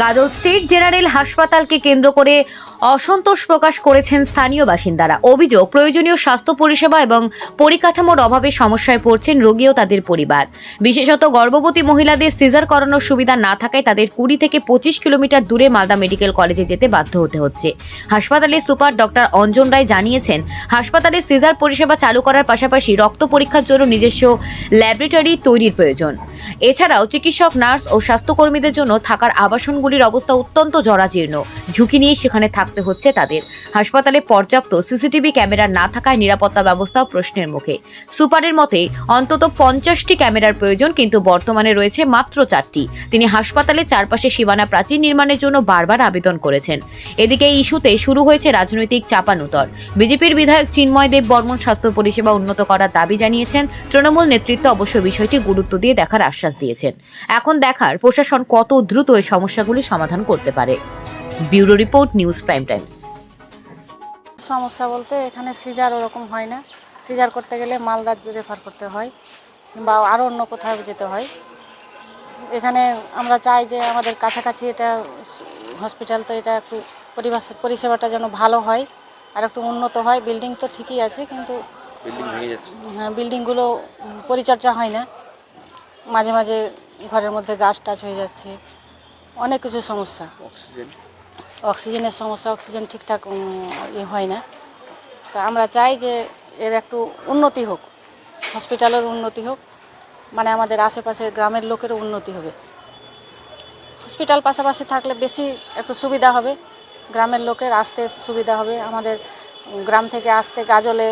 গাজল state general হাসপাতালকে কেন্দ্র করে অসন্তোষ প্রকাশ করেছেন স্থানীয় বাসিন্দারা। অভিযোগ, প্রয়োজনীয় স্বাস্থ্য পরিষেবা এবং পরিকাঠামোর অভাবে সমস্যায় পড়ছেন রোগী ও তাদের পরিবার। বিশেষত গর্ভবতী মহিলাদের সিজার করানোর সুবিধা না থাকায় তাদের কুড়ি থেকে পঁচিশ কিলোমিটার দূরে মালদা মেডিকেল কলেজে যেতে বাধ্য হতে হচ্ছে। হাসপাতালের সুপার ডক্টর অঞ্জন রায় জানিয়েছেন, হাসপাতালে সিজার পরিষেবা চালু করার পাশাপাশি রক্ত পরীক্ষার জন্য নিজস্ব ল্যাবরেটরি তৈরির প্রয়োজন। এছাড়াও চিকিৎসক, নার্স ও স্বাস্থ্যকর্মীদের জন্য থাকার আবাসনগুলির অবস্থা অত্যন্ত জরাজীর্ণ। ঝুঁকি নিয়ে সেখানে থাকতে হচ্ছে তাদের। হাসপাতালে পর্যাপ্ত সিসিটিভি ক্যামেরা না থাকায় নিরাপত্তা ব্যবস্থাও প্রশ্নের মুখে। সুপারের মতে, অন্তত পঞ্চাশটি ক্যামেরার প্রয়োজন, কিন্তু বর্তমানে রয়েছে মাত্র চারটি। তিনি হাসপাতালের চারপাশে সীমানা প্রাচীর নির্মাণের জন্য বারবার আবেদন করেছেন। এদিকে এই ইস্যুতে শুরু হয়েছে রাজনৈতিক চাপানুতর। বিজেপির বিধায়ক চিন্ময় দেব বর্মন স্বাস্থ্য পরিষেবা উন্নত করার দাবি জানিয়েছেন। তৃণমূল নেতৃত্ব অবশ্য বিষয়টি গুরুত্ব দিয়ে দেখার আশ্বাস দিয়েছেন। এখন দেখার প্রশাসন কত দ্রুত এই সমস্যাগুলি সমাধান করতে পারে। Bureau report news prime times. সমস্যা বলতে এখানে সিজার ওরকম হয় না। সিজার করতে গেলে মালদা রেফার করতে হয় কিংবা আরও অন্য কোথাও যেতে হয়। এখানে আমরা চাই যে আমাদের কাছাকাছি এটা হসপিটাল তো এটা একটু পরিবেশ পরিষেবাটা যেন ভালো হয় আর একটু উন্নত হয়। বিল্ডিং তো ঠিকই আছে কিন্তু বিল্ডিং ভেঙে যাচ্ছে। হ্যাঁ, বিল্ডিংগুলো পরিচর্যা হয় না। মাঝে মাঝে ঘরের মধ্যে গাছ টাছ হয়ে যাচ্ছে। অনেক কিছু সমস্যা। অক্সিজেন? অক্সিজেনের সমস্যা অক্সিজেন ঠিকঠাক ইয়ে হয় না। তা আমরা চাই যে এর একটু উন্নতি হোক হসপিটালের উন্নতি হোক মানে আমাদের আশেপাশে গ্রামের লোকেরও উন্নতি হবে। হসপিটাল পাশাপাশি থাকলে বেশি একটু সুবিধা হবে গ্রামের লোকের আসতে সুবিধা হবে। আমাদের গ্রাম থেকে আসতে গাজলে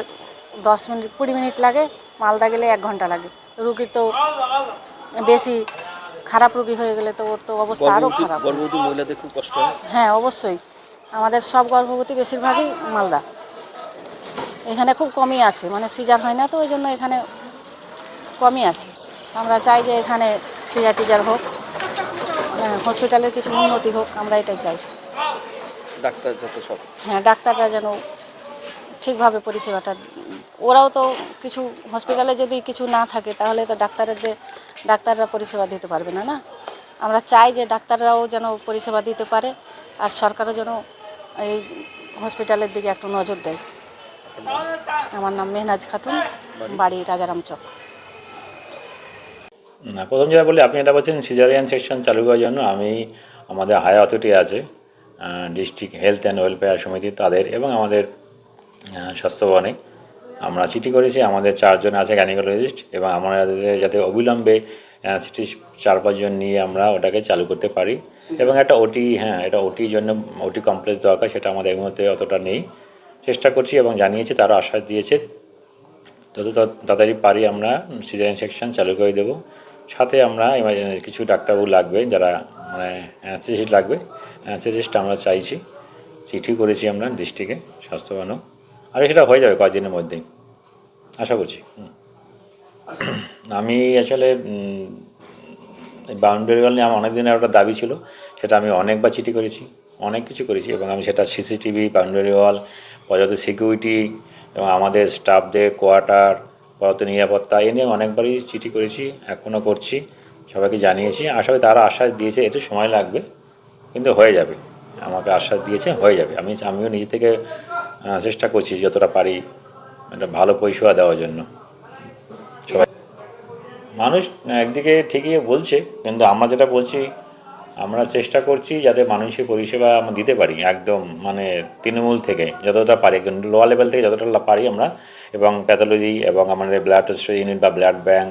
দশ মিনিট কুড়ি মিনিট লাগে মালদা গেলে এক ঘণ্টা লাগে। রুগীর তো বেশি খারাপ রোগী হয়ে গেলে তো ওর তো অবস্থা আরও খারাপ। গর্ভবতী মহিলাদের খুব কষ্ট হয়। হ্যাঁ অবশ্যই। আমাদের সব গর্ভবতী বেশিরভাগই মালদা। এখানে খুব কমই আসে মানে সিজার হয় না তো ওই জন্য এখানে কমই আসে। আমরা চাই যে এখানে সিজার টিজার হোক হ্যাঁ, হসপিটালের কিছু উন্নতি হোক আমরা এটাই চাই। ডাক্তার যত সব হ্যাঁ ডাক্তাররা যেন ঠিকভাবে পরিষেবাটা ওরাও তো কিছু হসপিটালে যদি কিছু না থাকে তাহলে তো ডাক্তারদের ডাক্তাররা পরিষেবা দিতে পারবে না না? আমরা চাই যে ডাক্তাররাও যেন পরিষেবা দিতে পারে আর সরকারও যেন এই হসপিটালের দিকে একটু নজর দেয়। আমার নাম মেহনাজ খাতুন বাড়ি? রাজারাম চক। না প্রথম যেটা বলি আপনি এটা বলছেন সিজারিয়ান সেকশন চালু করার জন্য আমি আমাদের হায়ার অথরিটি আছে ডিস্ট্রিক্ট হেলথ অ্যান্ড ওয়েলফেয়ার সমিতি তাদের এবং আমাদের স্বাস্থ্য আমরা চিঠি করেছি, আমাদের চারজন আছে গাইনিকোলজিস্ট এবং আমাদের যাতে অবিলম্বে সিটি চার পাঁচজন নিয়ে আমরা ওটাকে চালু করতে পারি। এবং একটা ওটি হ্যাঁ এটা ওটির জন্য ওটি কমপ্লেক্স দরকার, সেটা আমাদের এই মুহূর্তে অতটা নেই। চেষ্টা করছি এবং জানিয়েছি, তারা আশ্বাস দিয়েছে। যত তাড়াতাড়ি পারি আমরা সিজারিয়ান সেকশন চালু করে দেবো। সাথে আমরা কিছু ডাক্তারবাবু লাগবে যারা মানে অ্যানস্থেসিস্ট লাগবে। অ্যানস্থেসিস্ট আমরা চাইছি। চিঠি করেছি আমরা ডিস্ট্রিক্টে, স্বাস্থ্যবানও। আর সেটা হয়ে যাবে কয়েকদিনের মধ্যেই। আশা করছি। আমি আসলে বাউন্ডারি ওয়াল নিয়ে আমার অনেক দিনের একটা দাবি ছিল, সেটা আমি অনেকবার চিঠি করেছি, অনেক কিছু করেছি এবং আমি সেটা সিসিটিভি বাউন্ডারি ওয়াল পর্যাপ্ত সিকিউরিটি এবং আমাদের স্টাফদের কোয়ার্টার পর্যাপ্ত নিরাপত্তা, এ নিয়ে অনেকবারই চিঠি করেছি এখনও করছি, সবাইকে জানিয়েছি। আশা করি তারা আশ্বাস দিয়েছে একটু সময় লাগবে, কিন্তু হয়ে যাবে। আমাকে আশ্বাস দিয়েছে, হয়ে যাবে। আমি, আমিও নিজে থেকে চেষ্টা করছি যতটা পারি একটা ভালো পরিষেবা দেওয়ার জন্য। সবাই মানুষ একদিকে ঠিকই বলছে, কিন্তু আমরা যেটা বলছি, আমরা চেষ্টা করছি যাতে মানুষের পরিষেবা আমরা দিতে পারি, একদম মানে তৃণমূল থেকে যতটা পারি লোয়ার লেভেল থেকে যতটা পারি আমরা, এবং প্যাথোলজি এবং আমাদের ব্লাড টেস্ট ইউনিট বা ব্লাড ব্যাঙ্ক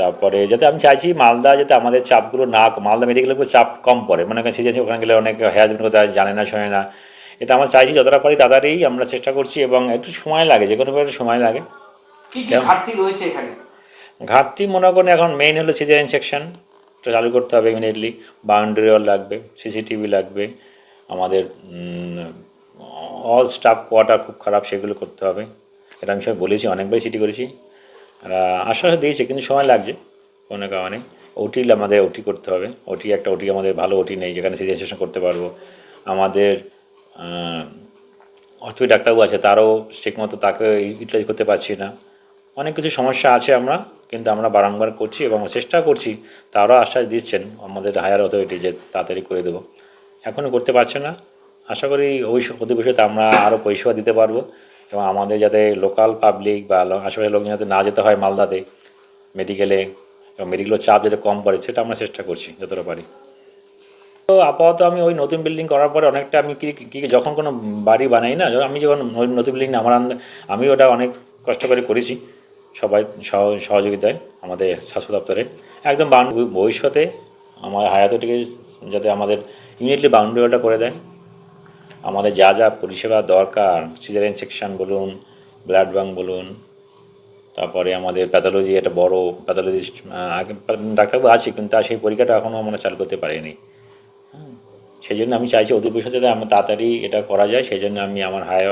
তারপরে যাতে আমি চাইছি মালদা যাতে আমাদের চাপগুলো না মালদা মেডিকেলের উপর চাপ কম পড়ে। মনে করেন সিরিয়াস ওখানে গেলে অনেক হ্যাজমেন্ট কথা জানে না, শোনে না। এটা আমরা চাইছি যতটা পারি তাড়াতাড়ি আমরা চেষ্টা করছি এবং একটু সময় লাগে যে কোনো ব্যাপারে সময় লাগে? ঘাটতি রয়েছে এখানে? ঘাটতি মনে করেন এখন মেইন হলো সিজারিয়ান সেকশন চালু করতে হবে ইমিডিয়েটলি বাউন্ডারি ওয়াল লাগবে সিসিটিভি লাগবে আমাদের অল স্টাফ কোয়ার্টার খুব খারাপ সেগুলো করতে হবে। এটা আমি সব বলেছি অনেকবারই চিঠি করেছি। আশ্বাস দিয়েছে কিন্তু সময় লাগছে কোনো কারণে। ওটি আমাদের ওটি করতে হবে। ওটি একটা ওটি আমাদের ভালো ওটি নেই যেখানে সিজারিয়ান সেকশন করতে পারব। আমাদের অর্থোপেডিক ডাক্তারবাবু আছে, তারও ঠিকমতো তাকে ইউটিলাইজ করতে পারছি না। অনেক কিছু সমস্যা আছে আমরা, কিন্তু আমরা বারংবার করছি এবং চেষ্টা করছি, তারাও আশ্বাস দিচ্ছেন আমাদের হায়ার অথরিটি যে তাড়াতাড়ি করে দেবো। এখনও করতে পারছে না। আশা করি ওই অধিবেশনে আমরা আরও পরিষেবা দিতে পারব এবং আমাদের যাতে লোকাল পাবলিক বা আশেপাশের লোকজন যাতে না যেতে হয় মালদাতে মেডিকেলে এবং মেডিকেলের চাপ যাতে কম পড়ে, সেটা আমরা চেষ্টা করছি, যতটা পারি। তো আপাতত আমি ওই নতুন বিল্ডিং করার পরে অনেকটা আমি কি যখন কোনো বাড়ি বানাই না আমি যখন নতুন বিল্ডিং আমার আমি ওটা অনেক কষ্ট করে করেছি সবাই সহ- সহযোগিতায় আমাদের স্বাস্থ্য দপ্তরে। একদম ভবিষ্যতে আমার হায়াতটিকে যাতে আমাদের ইমিডিয়েটলি বাউন্ডারি ওয়ালটা করে দেয়। আমাদের যা যা পরিষেবা দরকার সিজারিয়ান সেকশন বলুন ব্লাড ব্যাঙ্ক বলুন, তারপরে আমাদের প্যাথোলজি একটা বড় প্যাথোলজিস্ট ডাক্তারবাবু আছে, কিন্তু তার সেই পরীক্ষাটা এখনও আমরা চালু করতে পারিনি। সেই জন্য আমি চাইছি অধিবেশন যাতে আমার তাড়াতাড়ি এটা করা যায় সেই জন্য আমি আমার হায়ার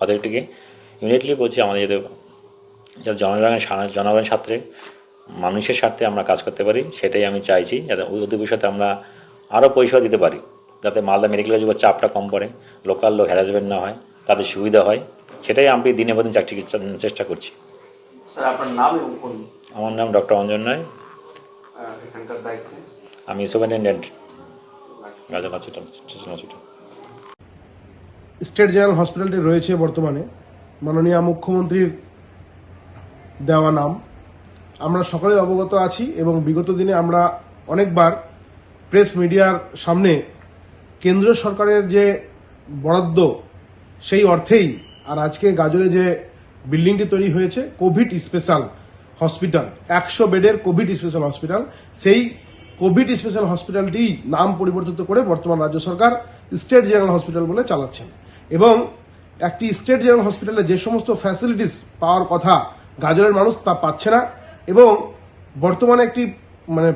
অথরিটিকে ইমিডিয়েটলি বলছি আমাদের যাতে যাতে জনগণের জনগণের স্বার্থে মানুষের স্বার্থে আমরা কাজ করতে পারি সেটাই আমি চাইছি যাতে ওই অধিবেশনে আমরা আরও পরিষেবা দিতে পারি যাতে মালদা মেডিকেলের উপর চাপটা কম পড়ে লোকাল লোক হ্যারাসমেন্ট না হয় তাদের সুবিধা হয় সেটাই আমি দিনে প্রদিন চাকরি চেষ্টা করছি। স্যার আপনার নাম আমার নাম ডক্টর অঞ্জন রায়। আমি সুপারিনটেন্ডেন্ট। স্টেশন স্টেট জেনারেল হসপিটালটি রয়েছে বর্তমানে। মাননীয় মুখ্যমন্ত্রীর দেওয়া নাম। আমরা সকলেই অবগত আছি এবং বিগত দিনে আমরা অনেকবার প্রেস মিডিয়ার সামনে কেন্দ্র সরকারের যে বরাদ্দ, সেই অর্থেই আর আজকে গাজরে যে বিল্ডিংটি তৈরি হয়েছে, কোভিড স্পেশাল হসপিটাল, একশো বেডের কোভিড স্পেশাল হসপিটাল, সেই কোভিড স্পেশাল হসপিটালটি নাম পরিবর্তিত করে বর্তমান রাজ্য সরকার স্টেট জেনারেল হসপিটাল বলে চালাচ্ছেন। এবং একটি স্টেট জেনারেল হসপিটালে যে সমস্ত ফ্যাসিলিটিস পাওয়ার কথা গাজলের মানুষ তা পাচ্ছে না এবং বর্তমানে একটি মানে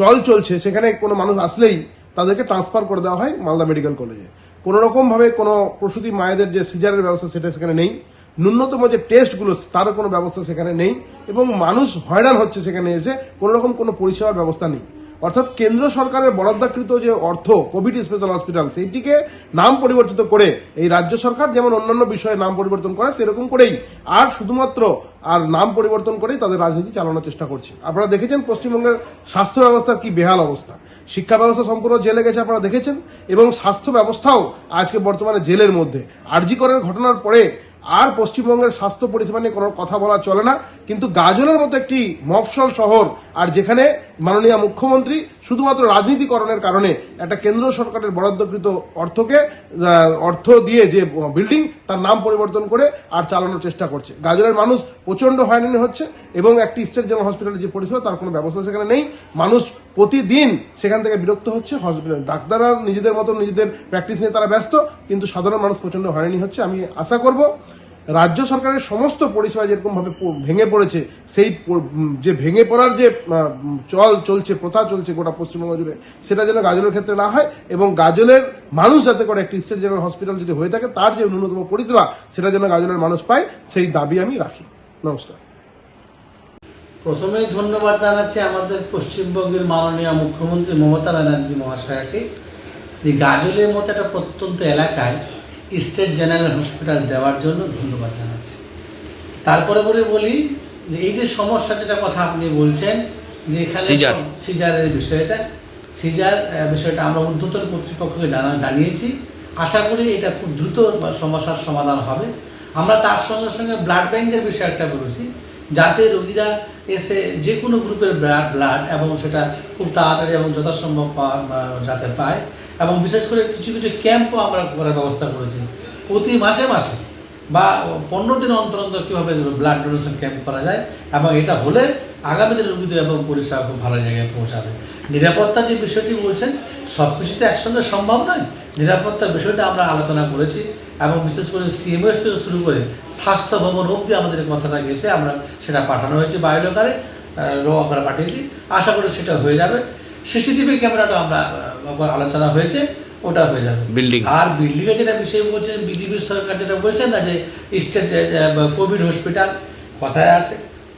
চল চলছে, সেখানে কোনো মানুষ আসলেই তাদেরকে ট্রান্সফার করে দেওয়া হয় মালদা মেডিকেল কলেজে। কোনো রকম ভাবে কোনো প্রসূতি মায়েদের যে সিজারের ব্যবস্থা সেটা সেখানে নেই। ন্যূনতম যে টেস্টগুলো তারও কোনো ব্যবস্থা সেখানে নেই এবং মানুষ হয়রান হচ্ছে সেখানে এসে কোনো রকম কোনো পরিষেবার ব্যবস্থা নেই। অর্থাৎ কেন্দ্র সরকারের বরাদ্দাকৃত যে অর্থ, কোভিড স্পেশাল হসপিটাল, সেইটিকে নাম পরিবর্তিত করে এই রাজ্য সরকার যেমন অন্যান্য বিষয়ে নাম পরিবর্তন করে, সেরকম করেই আর শুধুমাত্র আর নাম পরিবর্তন করেই তাদের রাজনীতি চালানোর চেষ্টা করছে। আপনারা দেখেছেন পশ্চিমবঙ্গের স্বাস্থ্য ব্যবস্থার কি বেহাল অবস্থা। শিক্ষা ব্যবস্থা সম্পূর্ণ জেলে গেছে আপনারা দেখেছেন, এবং স্বাস্থ্য ব্যবস্থাও আজকে বর্তমানে জেলের মধ্যে। আরজি করের ঘটনার পরে আর পশ্চিমবঙ্গের স্বাস্থ্য পরিষেবা নিয়ে কোনো কথা বলা চলে না, কিন্তু গাজলের মতো একটি মফসল শহর, আর যেখানে মাননীয় মুখ্যমন্ত্রী শুধুমাত্র রাজনীতিকরণের কারণে একটা কেন্দ্র সরকারের বরাদ্দকৃত অর্থকে অর্থ দিয়ে যে বিল্ডিং তার নাম পরিবর্তন করে আর চালানোর চেষ্টা করছে। গাজলের মানুষ প্রচণ্ড হয়রানি হচ্ছে এবং একটি স্টেট জেনারেল হসপিটালের যে পরিষেবা, তার কোনো ব্যবস্থা সেখানে নেই। মানুষ প্রতিদিন সেখান থেকে বিরক্ত হচ্ছে, হসপিটাল ডাক্তাররা নিজেদের মতো নিজেদের প্র্যাকটিস নিয়ে তারা ব্যস্ত, কিন্তু সাধারণ মানুষ প্রচণ্ড হয়রানি হচ্ছে। আমি আশা করব, রাজ্য সরকারের সমস্ত পরিষেবা যেরকমভাবে ভেঙে পড়েছে, সেই যে ভেঙে পড়ার যে চল চলছে, প্রথা চলছে গোটা পশ্চিমবঙ্গ জুড়ে, সেটা যেন গাজলের ক্ষেত্রে না হয় এবং গাজলের মানুষ যাতে করে একটি স্টেট জেনারেল হসপিটাল যদি হয়ে থাকে, তার যে ন্যূনতম পরিষেবা, সেটা যেন গাজলের মানুষ পায়, সেই দাবি আমি রাখি। নমস্কার। প্রথমেই ধন্যবাদ জানাচ্ছি আমাদের পশ্চিমবঙ্গের মাননীয় মুখ্যমন্ত্রী মমতা ব্যানার্জি মহাশয়াকে। যে গাজলের মতো একটা প্রত্যন্ত এলাকায় স্টেট জেনারেল হসপিটাল দেওয়ার জন্য ধন্যবাদ জানাচ্ছি। তারপরে পরে বলি যে এই যে সমস্যা যেটা কথা আপনি বলছেন যে এখানে সিজারের বিষয়টা সিজার বিষয়টা আমরা ঊর্ধ্বতন কর্তৃপক্ষকে জানা জানিয়েছি। আশা করি এটা খুব দ্রুত সমস্যার সমাধান হবে। আমরা তার সঙ্গে সঙ্গে ব্লাড ব্যাংকের বিষয়ে একটা বলেছি। যাতে রোগীরা এসে যে কোনো গ্রুপের ব্লাড এবং সেটা খুব তাড়াতাড়ি এবং যথাসম্ভব যাতে পায়। এবং বিশেষ করে কিছু কিছু ক্যাম্পও আমরা করার ব্যবস্থা করেছি। প্রতি মাসে মাসে বা পনেরো দিন অন্তর অন্তর কীভাবে ব্লাড ডোনেশন ক্যাম্প করা যায় এবং এটা হলে আগামী দিনে রোগীদের এবং পরিষেবা খুব ভালো জায়গায় পৌঁছাবে। নিরাপত্তা যে বিষয়টি বলছেন সব কিছু তো একসঙ্গে সম্ভব নয়। নিরাপত্তার বিষয়টা আমরা আলোচনা করেছি এবং বিশেষ করে সিএমএস থেকে শুরু করে স্বাস্থ্য ভবন অবধি আমাদের কথাটা গেছে আমরা সেটা পাঠানো হয়েছে বায়োলকারে র আকারে পাঠিয়েছি। আশা করি সেটা হয়ে যাবে। সিসিটিভি ক্যামেরাটা আমরা আলোচনা হয়েছে ওটা হয়ে যাবে। বিল্ডিং আর বিল্ডিংয়ে যেটা বিষয় বলছেন বিজেপির সরকার যেটা বলছেন না যে স্টেট কোভিড হসপিটাল কথায় আছে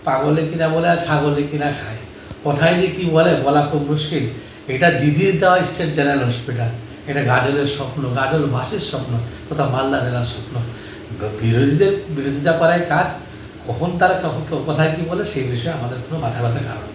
পাগলে কিনা বলে আর ছাগলে কিনা খায়। কথায় যে কি বলে, বলা খুব মুশকিল। এটা দিদির দেওয়া স্টেট জেনারেল হসপিটাল এটা গাজলের স্বপ্ন, গাজল বাসের স্বপ্ন তথা মালদা জেলার স্বপ্ন। বিরোধীদের, বিরোধিতা করাই কাজ। কখন তারা কোথায় কী বলে, সেই বিষয়ে আমাদের কোনো মাথা ব্যথা কারণ।